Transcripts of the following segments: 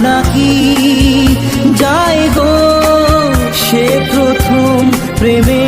ভোলা কি যায় গো সে প্রথম প্রেমের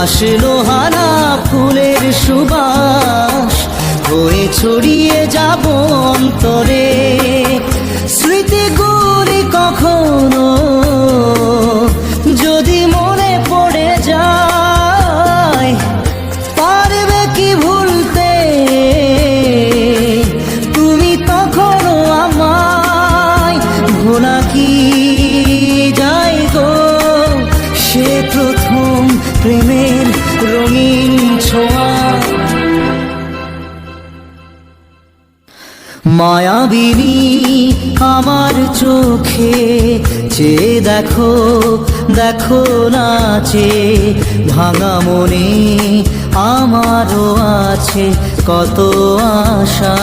হাসলো হানা ফুলের সুবাস। হয়ে ছড়িয়ে যাব অন্তরে। স্মৃতিগুলি কখনো যদি মনে পড়ে যায়, পারবে কি ভুলতে? তুমি তখনও আমায় ভোলা কি যাই গো? সে প্রথম প্রেমের রঙিন ছোঁয়া। আমার চোখে চেয়ে দেখো দেখো নাচে ভাঙা মনে আমারও আছে কত আশা।